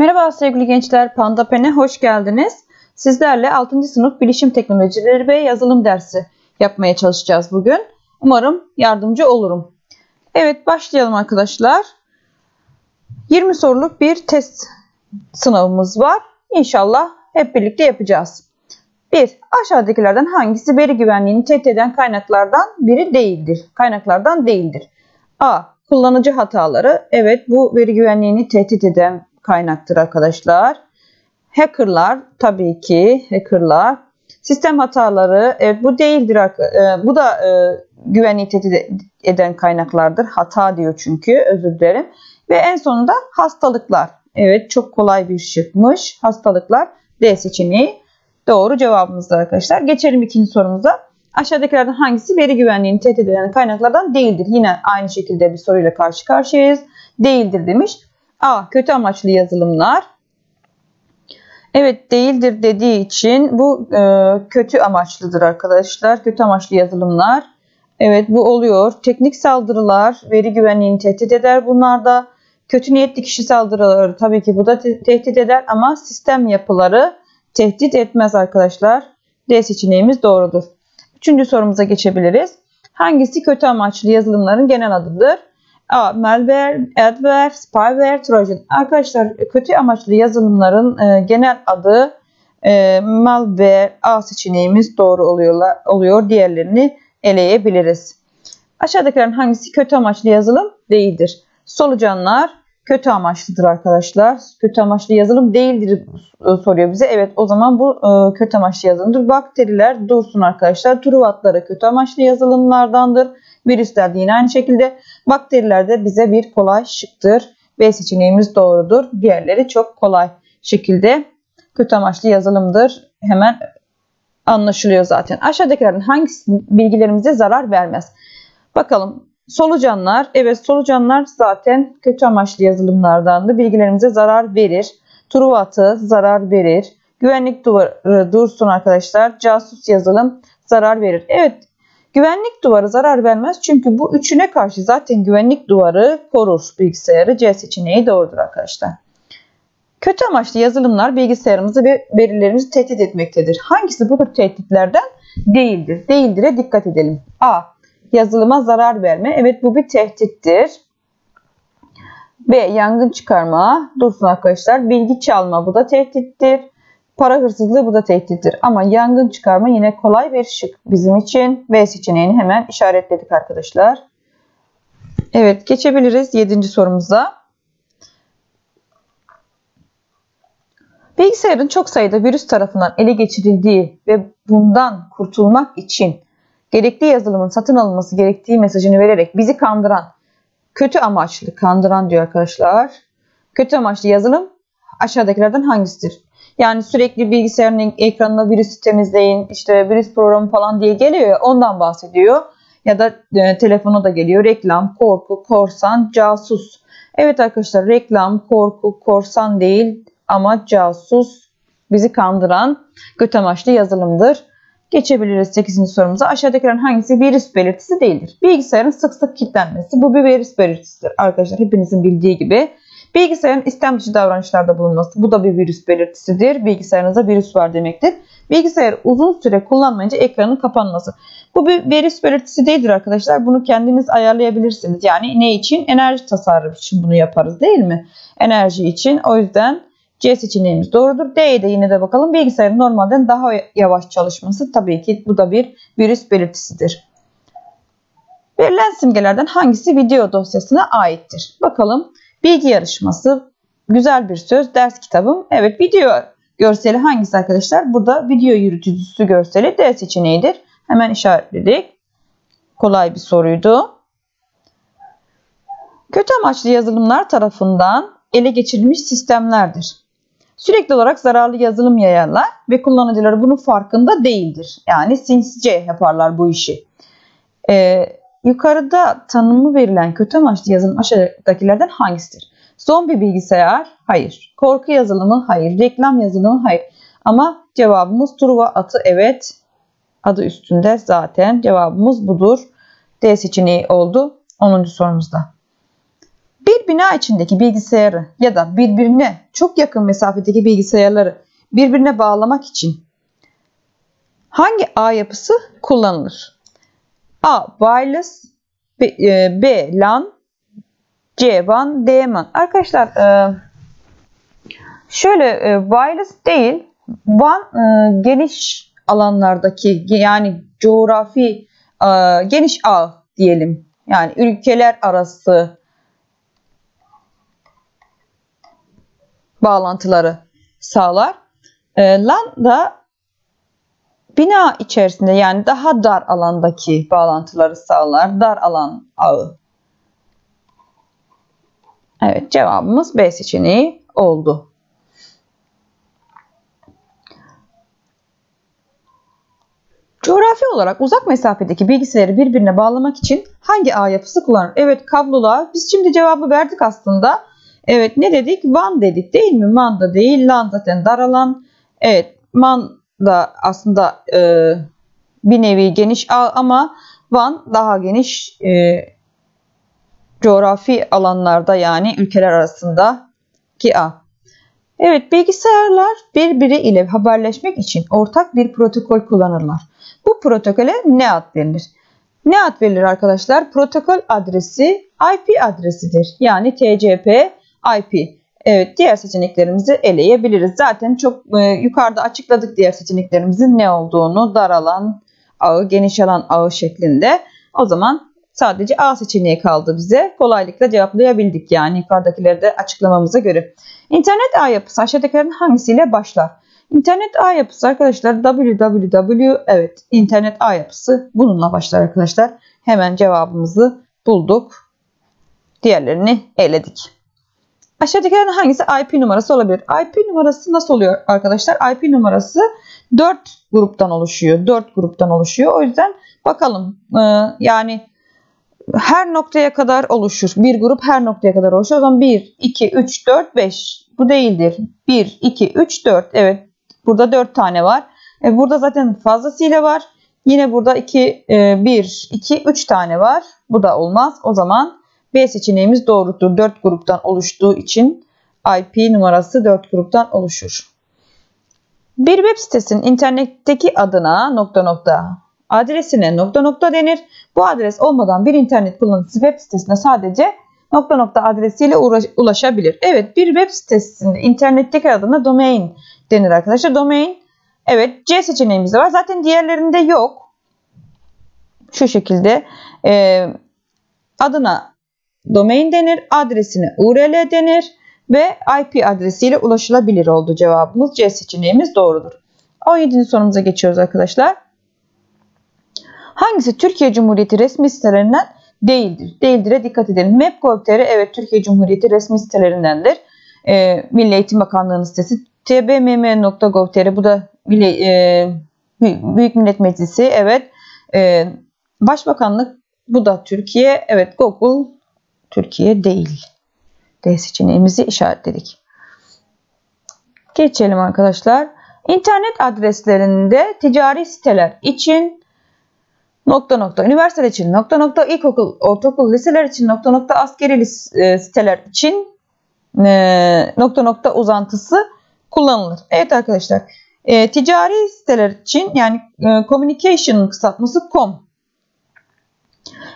Merhaba sevgili gençler, Panda Pen'e hoş geldiniz. Sizlerle 6. sınıf Bilişim Teknolojileri ve Yazılım dersi yapmaya çalışacağız bugün. Umarım yardımcı olurum. Evet başlayalım arkadaşlar. 20 soruluk bir test sınavımız var. İnşallah hep birlikte yapacağız. 1. Aşağıdakilerden hangisi veri güvenliğini tehdit eden kaynaklardan biri değildir? Kaynaklardan değildir. A. Kullanıcı hataları. Evet bu veri güvenliğini tehdit eden kaynaktır arkadaşlar. Hackerlar tabii ki hackerlar. Sistem hataları evet bu değildir. E, bu da e, güvenliği tehdit eden kaynaklardır. Hata diyor çünkü özür dilerim. Ve en sonunda hastalıklar. Evet çok kolay bir şıkmış. Hastalıklar D seçeneği doğru cevabımızdır arkadaşlar. Geçelim ikinci sorumuza. Aşağıdakilerden hangisi veri güvenliğini tehdit eden kaynaklardan değildir? Yine aynı şekilde bir soruyla karşı karşıyayız. Değildir demiş. A. Kötü amaçlı yazılımlar. Evet değildir dediği için bu e, kötü amaçlıdır arkadaşlar. Kötü amaçlı yazılımlar. Evet bu oluyor. Teknik saldırılar veri güvenliğini tehdit eder. Bunlar da kötü niyetli kişi saldırıları tabii ki bu da te tehdit eder ama sistem yapıları tehdit etmez arkadaşlar. D seçeneğimiz doğrudur. Üçüncü sorumuza geçebiliriz. Hangisi kötü amaçlı yazılımların genel adıdır? A. Malware, adware, spyware, trojan. Arkadaşlar kötü amaçlı yazılımların e, genel adı e, malware. A seçeneğimiz doğru oluyorlar, oluyor. Diğerlerini eleyebiliriz. Aşağıdakilerin hangisi kötü amaçlı yazılım değildir? Solucanlar kötü amaçlıdır arkadaşlar. Kötü amaçlı yazılım değildir soruyor bize. Evet o zaman bu e, kötü amaçlı yazılımdır. Bakteriler dursun arkadaşlar. Truvatları kötü amaçlı yazılımlardandır. Virüsler de yine aynı şekilde. Bakteriler de bize bir kolay şıktır. B seçeneğimiz doğrudur. Diğerleri çok kolay şekilde kötü amaçlı yazılımdır. Hemen anlaşılıyor zaten. Aşağıdakilerden hangisi bilgilerimize zarar vermez? Bakalım solucanlar. Evet solucanlar zaten kötü amaçlı yazılımlardandı. Bilgilerimize zarar verir. Truvatı zarar verir. Güvenlik duvarı dursun arkadaşlar. Casus yazılım zarar verir. Evet Güvenlik duvarı zarar vermez çünkü bu üçüne karşı zaten güvenlik duvarı korur bilgisayarı. C seçeneği doğrudur arkadaşlar. Kötü amaçlı yazılımlar bilgisayarımızı ve verilerimizi tehdit etmektedir. Hangisi bu tür tehditlerden değildir? Değildir'e dikkat edelim. A. Yazılıma zarar verme. Evet bu bir tehdittir. B. Yangın çıkarma. Dursun arkadaşlar. Bilgi çalma. Bu da tehdittir. Para hırsızlığı bu da tehdittir. Ama yangın çıkarma yine kolay bir şık bizim için. B seçeneğini hemen işaretledik arkadaşlar. Evet geçebiliriz 7. sorumuza. Bilgisayarın çok sayıda virüs tarafından ele geçirildiği ve bundan kurtulmak için gerekli yazılımın satın alınması gerektiği mesajını vererek bizi kandıran, kötü amaçlı kandıran diyor arkadaşlar. Kötü amaçlı yazılım aşağıdakilerden hangisidir? Yani sürekli bilgisayarın ekranına virüs temizleyin, işte virüs programı falan diye geliyor ya ondan bahsediyor. Ya da e, telefona da geliyor reklam, korku, korsan, casus. Evet arkadaşlar reklam, korku, korsan değil ama casus bizi kandıran kötü amaçlı yazılımdır. Geçebiliriz 8. sorumuza. Aşağıdakilerin hangisi virüs belirtisi değildir? Bilgisayarın sık sık kilitlenmesi bu bir virüs belirtisidir. Arkadaşlar hepinizin bildiği gibi Bilgisayarın istem dışı davranışlarda bulunması bu da bir virüs belirtisidir. Bilgisayarınızda virüs var demektir. Bilgisayar uzun süre kullanmayınca ekranın kapanması. Bu bir virüs belirtisi değildir arkadaşlar. Bunu kendiniz ayarlayabilirsiniz. Yani ne için? Enerji tasarrufu için bunu yaparız değil mi? Enerji için. O yüzden C seçeneğimiz doğrudur. D'ye de yine de bakalım. Bilgisayarın normalden daha yavaş çalışması tabii ki bu da bir virüs belirtisidir. Verilen simgelerden hangisi video dosyasına aittir? Bakalım. Bilgi yarışması, güzel bir söz, ders kitabım. Evet video görseli hangisi arkadaşlar? Burada video yürütücüsü görseli D seçeneğidir. Hemen işaretledik. Kolay bir soruydu. Kötü amaçlı yazılımlar tarafından ele geçirilmiş sistemlerdir. Sürekli olarak zararlı yazılım yayarlar ve kullanıcıları bunun farkında değildir. Yani sinsice yaparlar bu işi. Ee, Yukarıda tanımı verilen kötü amaçlı yazılım aşağıdakilerden hangisidir? Zombi bilgisayar? Hayır. Korku yazılımı? Hayır. Reklam yazılımı? Hayır. Ama cevabımız Truva atı evet. Adı üstünde zaten cevabımız budur. D seçeneği oldu 10. sorumuzda. Bir bina içindeki bilgisayarı ya da birbirine çok yakın mesafedeki bilgisayarları birbirine bağlamak için hangi ağ yapısı kullanılır? A. Wireless B, e, B LAN C. WAN D. MAN Arkadaşlar e, şöyle e, wireless değil WAN geniş alanlardaki yani coğrafi geniş ağ diyelim. Yani ülkeler arası bağlantıları sağlar. LAN da bina içerisinde yani daha dar alandaki bağlantıları sağlar. Dar alan ağı. Evet cevabımız B seçeneği oldu. Coğrafi olarak uzak mesafedeki bilgisayarı birbirine bağlamak için hangi ağ yapısı kullanılır? Evet kablolu Biz şimdi cevabı verdik aslında. Evet ne dedik? WAN dedik değil mi? WAN da değil. LAN zaten dar alan. Evet WAN da aslında e, bir nevi geniş ama WAN daha geniş e, coğrafi alanlarda yani ülkeler arasında ki ağ. Evet bilgisayarlar birbiri ile haberleşmek için ortak bir protokol kullanırlar. Bu protokole ne ad verilir? Ne ad verilir arkadaşlar? Protokol adresi IP adresidir. Yani TCP IP. Evet diğer seçeneklerimizi eleyebiliriz. Zaten çok e, yukarıda açıkladık diğer seçeneklerimizin ne olduğunu. Dar alan ağı, geniş alan ağı şeklinde. O zaman sadece A seçeneği kaldı bize. Kolaylıkla cevaplayabildik yani yukarıdakileri de açıklamamıza göre. İnternet ağ yapısı aşağıdakilerin hangisiyle başlar? İnternet ağ yapısı arkadaşlar www evet internet ağ yapısı bununla başlar arkadaşlar. Hemen cevabımızı bulduk. Diğerlerini eledik. Aşağıdakilerden hangisi IP numarası olabilir? IP numarası nasıl oluyor arkadaşlar? IP numarası 4 gruptan oluşuyor. 4 gruptan oluşuyor. O yüzden bakalım ee, yani her noktaya kadar oluşur. Bir grup her noktaya kadar oluşur. O zaman 1, 2, 3, 4, 5. Bu değildir. 1, 2, 3, 4. Evet. Burada 4 tane var. E, burada zaten fazlasıyla var. Yine burada 2, 1, 2, 3 tane var. Bu da olmaz. O zaman B seçeneğimiz doğrudur. 4 gruptan oluştuğu için IP numarası 4 gruptan oluşur. Bir web sitesinin internetteki adına nokta nokta adresine nokta nokta denir. Bu adres olmadan bir internet kullanıcısı web sitesine sadece nokta nokta adresiyle ulaşabilir. Evet bir web sitesinde internetteki adına domain denir arkadaşlar. Domain evet C seçeneğimiz de var. Zaten diğerlerinde yok. Şu şekilde e, adına domain denir, adresine URL denir ve IP adresiyle ulaşılabilir oldu cevabımız. C seçeneğimiz doğrudur. 17. sorumuza geçiyoruz arkadaşlar. Hangisi Türkiye Cumhuriyeti resmi sitelerinden değildir? Değildir'e dikkat edelim. Map.gov.tr evet Türkiye Cumhuriyeti resmi sitelerindendir. E, Milli Eğitim Bakanlığı'nın sitesi. tbmm.gov.tr bu da Milli, e, Büyük Millet Meclisi evet. E, Başbakanlık bu da Türkiye. Evet Google Türkiye değil. D seçeneğimizi işaretledik. Geçelim arkadaşlar. İnternet adreslerinde ticari siteler için nokta nokta üniversiteler için nokta nokta ilkokul, ortaokul, liseler için nokta nokta askeri e, siteler için e, nokta nokta uzantısı kullanılır. Evet arkadaşlar e, ticari siteler için yani e, communication kısaltması com.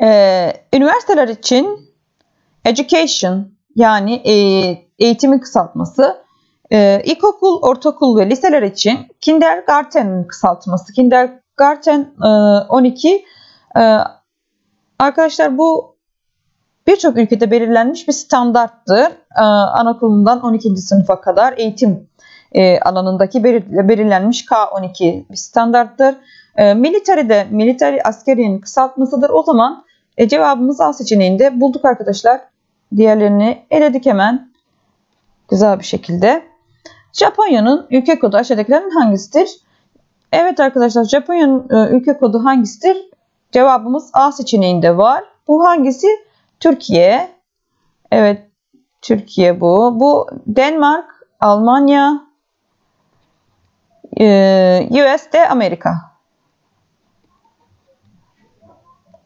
E, üniversiteler için Education yani e, eğitimin kısaltması. E, ilkokul, ortaokul ve liseler için kindergarten'in kısaltması. Kindergarten e, 12. E, arkadaşlar bu birçok ülkede belirlenmiş bir standarttır. E, anaokulundan 12. sınıfa kadar eğitim e, alanındaki belirlenmiş K12 bir standarttır. E, military'de, military askerinin kısaltmasıdır. O zaman e, cevabımız A seçeneğinde bulduk arkadaşlar. Diğerlerini eledik hemen. Güzel bir şekilde. Japonya'nın ülke kodu aşağıdakilerin hangisidir? Evet arkadaşlar Japonya'nın e, ülke kodu hangisidir? Cevabımız A seçeneğinde var. Bu hangisi? Türkiye. Evet Türkiye bu. Bu Denmark, Almanya, e, US'de Amerika.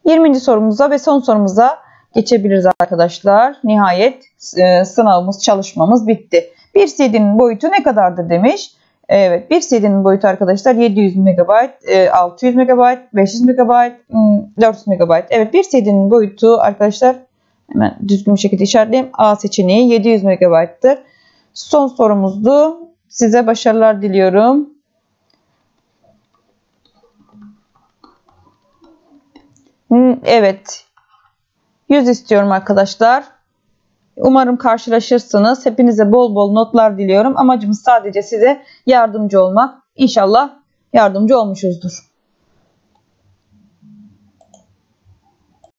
20. sorumuza ve son sorumuza geçebiliriz arkadaşlar. Nihayet e, sınavımız, çalışmamız bitti. Bir CD'nin boyutu ne kadardır demiş. Evet bir CD'nin boyutu arkadaşlar 700 MB, 600 MB, 500 MB, 400 MB. Evet bir CD'nin boyutu arkadaşlar hemen düzgün bir şekilde işaretleyeyim. A seçeneği 700 MB'tır. Son sorumuzdu. Size başarılar diliyorum. Hmm, evet. 100 istiyorum arkadaşlar. Umarım karşılaşırsınız. Hepinize bol bol notlar diliyorum. Amacımız sadece size yardımcı olmak. İnşallah yardımcı olmuşuzdur.